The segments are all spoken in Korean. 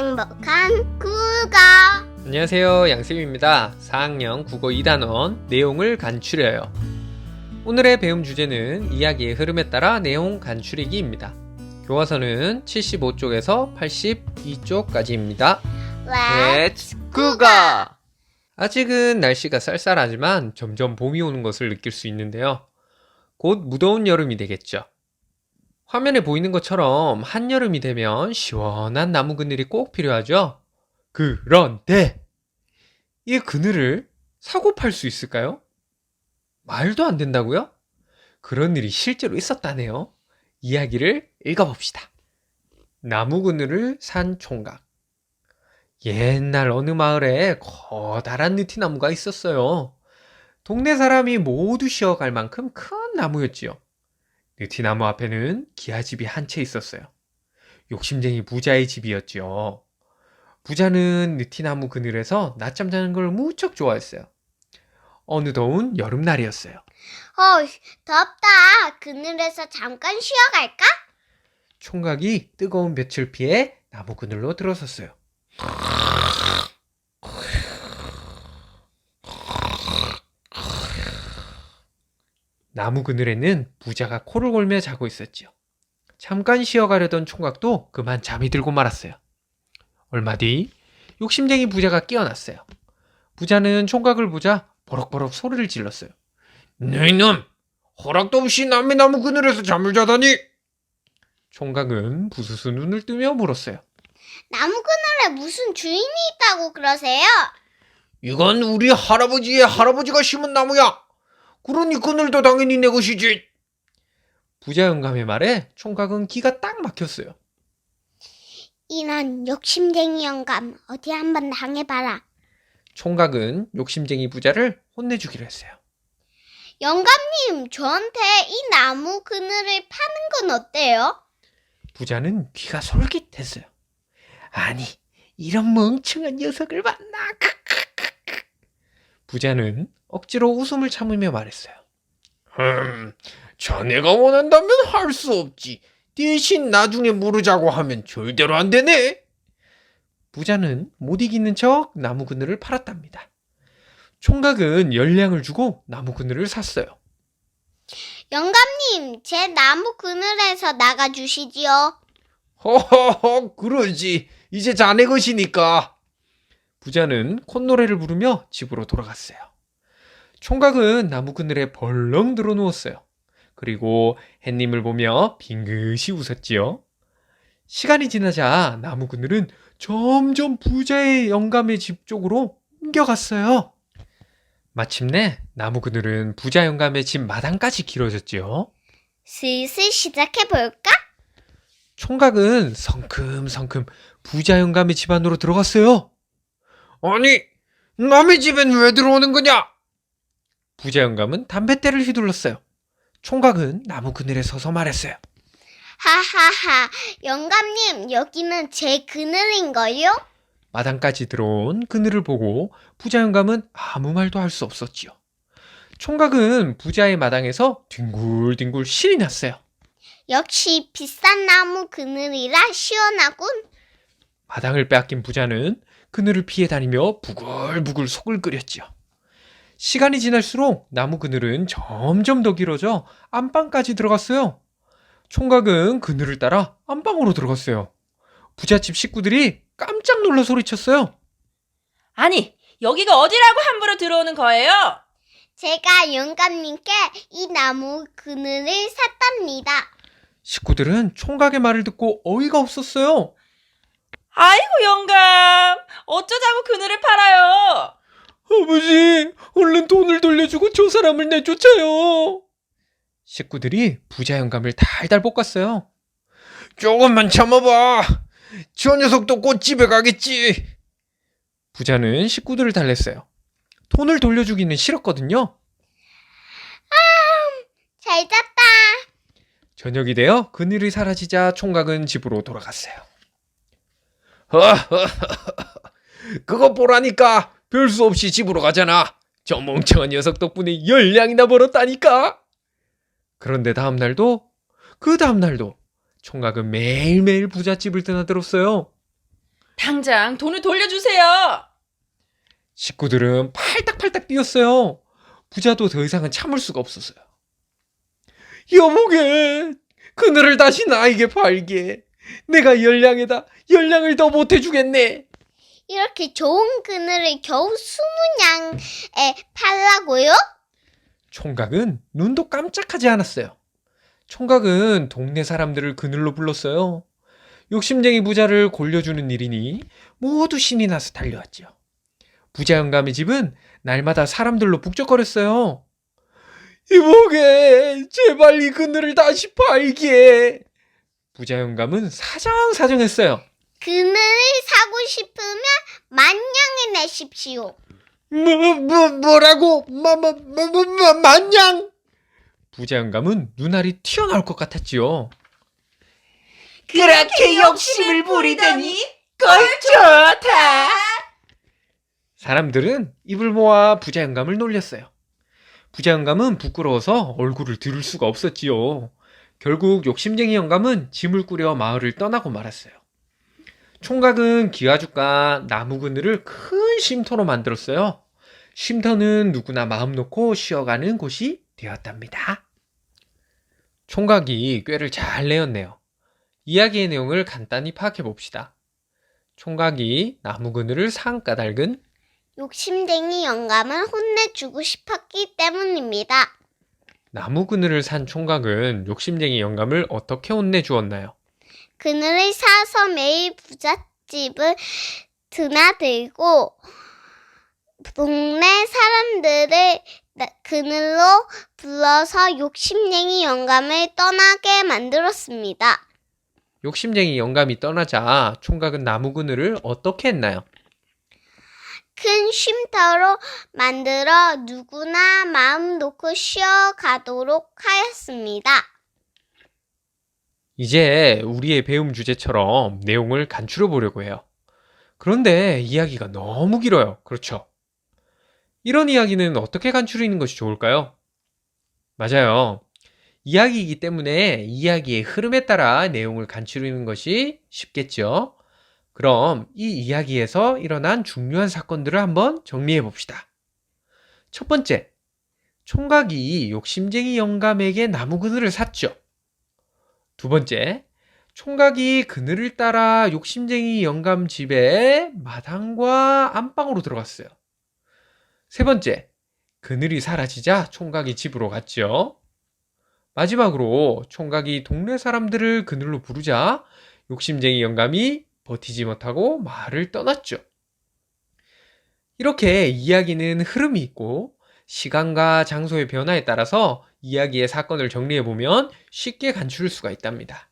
행복한 국어 안녕하세요. 양쌤입니다. 4학년 국어 2단원 내용을 간추려요. 오늘의 배움 주제는 이야기의 흐름에 따라 내용 간추리기입니다. 교과서는 75쪽에서 82쪽까지입니다. Let's 국어 아직은 날씨가 쌀쌀하지만 점점 봄이 오는 것을 느낄 수 있는데요. 곧 무더운 여름이 되겠죠. 화면에 보이는 것처럼 한여름이 되면 시원한 나무 그늘이 꼭 필요하죠. 그런데 이 그늘을 사고 팔 수 있을까요? 말도 안 된다고요? 그런 일이 실제로 있었다네요. 이야기를 읽어봅시다. 나무 그늘을 산 총각. 옛날 어느 마을에 커다란 느티나무가 있었어요. 동네 사람이 모두 쉬어갈 만큼 큰 나무였지요. 느티나무 앞에는 기아집이 한 채 있었어요. 욕심쟁이 부자의 집이었지요. 부자는 느티나무 그늘에서 낮잠 자는 걸 무척 좋아했어요. 어느 더운 여름날이었어요. 어 덥다 그늘에서 잠깐 쉬어갈까? 총각이 뜨거운 볕을 피해 나무 그늘로 들어섰어요. 나무 그늘에는 부자가 코를 골며 자고 있었지요. 잠깐 쉬어가려던 총각도 그만 잠이 들고 말았어요. 얼마 뒤 욕심쟁이 부자가 깨어났어요. 부자는 총각을 보자 버럭버럭 소리를 질렀어요. 너희놈! 허락도 없이 남의 나무 그늘에서 잠을 자다니! 총각은 부스스 눈을 뜨며 물었어요. 나무 그늘에 무슨 주인이 있다고 그러세요? 이건 우리 할아버지의 할아버지가 심은 나무야. 그러니 그늘도 당연히 내 것이지. 부자 영감의 말에 총각은 기가 딱 막혔어요. 이런 욕심쟁이 영감 어디 한번 당해봐라 총각은 욕심쟁이 부자를 혼내주기로 했어요. 영감님 저한테 이 나무 그늘을 파는 건 어때요? 부자는 귀가 솔깃했어요. 아니, 이런 멍청한 녀석을 만나. 크크크크. 부자는 억지로 웃음을 참으며 말했어요. 음, 자네가 원한다면 할 수 없지. 대신 나중에 물으자고 하면 절대로 안 되네. 부자는 못 이기는 척 나무 그늘을 팔았답니다. 총각은 열량을 주고 나무 그늘을 샀어요. 영감님 제 나무 그늘에서 나가주시지요 허허허, 그러지. 이제 자네 것이니까. 부자는 콧노래를 부르며 집으로 돌아갔어요. 총각은 나무 그늘에 벌렁 들어 누웠어요. 그리고 햇님을 보며 빙긋이 웃었지요. 시간이 지나자 나무 그늘은 점점 부자의 영감의 집 쪽으로 옮겨갔어요. 마침내 나무 그늘은 부자 영감의 집 마당까지 길어졌지요. 슬슬 시작해볼까? 총각은 성큼성큼 부자 영감의 집 안으로 들어갔어요. 아니, 남의 집엔 왜 들어오는 거냐? 부자 영감은 담뱃대를 휘둘렀어요. 총각은 나무 그늘에 서서 말했어요. 하하하 영감님 여기는 제 그늘인걸요? 마당까지 들어온 그늘을 보고 부자 영감은 아무 말도 할 수 없었지요. 총각은 부자의 마당에서 뒹굴뒹굴 신이 났어요. 역시 비싼 나무 그늘이라 시원하군 마당을 빼앗긴 부자는 그늘을 피해 다니며 부글부글 속을 끓였지요. 시간이 지날수록 나무 그늘은 점점 더 길어져 안방까지 들어갔어요. 총각은 그늘을 따라 안방으로 들어갔어요. 부잣집 식구들이 깜짝 놀라 소리쳤어요. 아니 여기가 어디라고 함부로 들어오는 거예요? 제가 영감님께 이 나무 그늘을 샀답니다 식구들은 총각의 말을 듣고 어이가 없었어요. 아이고 영감 어쩌자고 그늘을 팔아요 아버지, 얼른 돈을 돌려주고 저 사람을 내쫓아요. 식구들이 부자 영감을 달달 볶았어요. 조금만 참아봐. 저 녀석도 곧 집에 가겠지. 부자는 식구들을 달랬어요. 돈을 돌려주기는 싫었거든요. 잘 잤다 저녁이 되어 그늘이 사라지자 총각은 집으로 돌아갔어요. 그거 보라니까 별수 없이 집으로 가잖아. 저 멍청한 녀석 덕분에 열량이나 벌었다니까. 그런데 다음 날도 그 다음 날도 총각은 매일매일 부잣집을 드나들었어요. 당장 돈을 돌려주세요. 식구들은 팔딱팔딱 뛰었어요. 부자도 더 이상은 참을 수가 없었어요. 여보게, 그늘을 다시 나에게 팔게. 내가 열량에다 열량을 더 못해주겠네. 이렇게 좋은 그늘을 겨우 스무 냥에 팔라고요? 총각은 눈도 깜짝하지 않았어요. 총각은 동네 사람들을 그늘로 불렀어요. 욕심쟁이 부자를 골려주는 일이니 모두 신이 나서 달려왔죠. 부자 영감의 집은 날마다 사람들로 북적거렸어요. 이보게, 제발 이 그늘을 다시 팔게. 부자 영감은 사정사정했어요. 그늘을 사고 싶으면 만냥을 내십시오. 뭐, 뭐, 뭐라고? 마, 마, 마, 마, 마, 만냥? 부자 영감은 눈알이 튀어나올 것 같았지요. 그렇게 욕심을 부리더니 꼴 좋다. 사람들은 입을 모아 부자 영감을 놀렸어요. 부자 영감은 부끄러워서 얼굴을 들을 수가 없었지요. 결국 욕심쟁이 영감은 짐을 꾸려 마을을 떠나고 말았어요. 총각은 기와죽과 나무 그늘을 큰 쉼터로 만들었어요. 쉼터는 누구나 마음 놓고 쉬어가는 곳이 되었답니다. 총각이 꾀를 잘 내었네요. 이야기의 내용을 간단히 파악해 봅시다. 총각이 나무 그늘을 산 까닭은 욕심쟁이 영감을 혼내주고 싶었기 때문입니다. 나무 그늘을 산 총각은 욕심쟁이 영감을 어떻게 혼내주었나요? 그늘을 사서 매일 부잣집을 드나들고 동네 사람들을 나- 그늘로 불러서 욕심쟁이 영감을 떠나게 만들었습니다. 욕심쟁이 영감이 떠나자 총각은 나무 그늘을 어떻게 했나요? 큰 쉼터로 만들어 누구나 마음 놓고 쉬어가도록 하였습니다. 이제 우리의 배움 주제처럼 내용을 간추려 보려고 해요. 그런데 이야기가 너무 길어요. 그렇죠? 이런 이야기는 어떻게 간추리는 것이 좋을까요? 맞아요. 이야기이기 때문에 이야기의 흐름에 따라 내용을 간추리는 것이 쉽겠죠. 그럼 이 이야기에서 일어난 중요한 사건들을 한번 정리해 봅시다. 첫 번째, 총각이 욕심쟁이 영감에게 나무 그늘을 샀죠. 두 번째, 총각이 그늘을 따라 욕심쟁이 영감 집에 마당과 안방으로 들어갔어요. 세 번째, 그늘이 사라지자 총각이 집으로 갔죠. 마지막으로 총각이 동네 사람들을 그늘로 부르자 욕심쟁이 영감이 버티지 못하고 마을을 떠났죠. 이렇게 이야기는 흐름이 있고 시간과 장소의 변화에 따라서 이야기의 사건을 정리해 보면 쉽게 간추릴 수가 있답니다.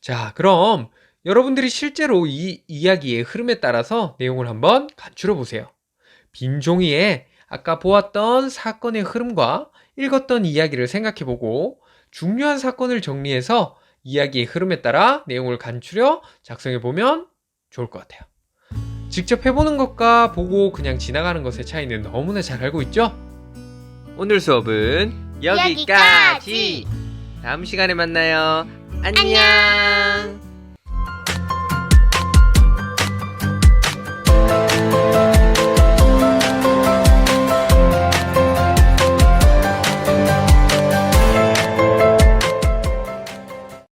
자, 그럼 여러분들이 실제로 이 이야기의 흐름에 따라서 내용을 한번 간추려 보세요. 빈 종이에 아까 보았던 사건의 흐름과 읽었던 이야기를 생각해 보고 중요한 사건을 정리해서 이야기의 흐름에 따라 내용을 간추려 작성해 보면 좋을 것 같아요. 직접 해보는 것과 보고 그냥 지나가는 것의 차이는 너무나 잘 알고 있죠? 오늘 수업은 여기까지. 여기까지. 다음 시간에 만나요. 안녕.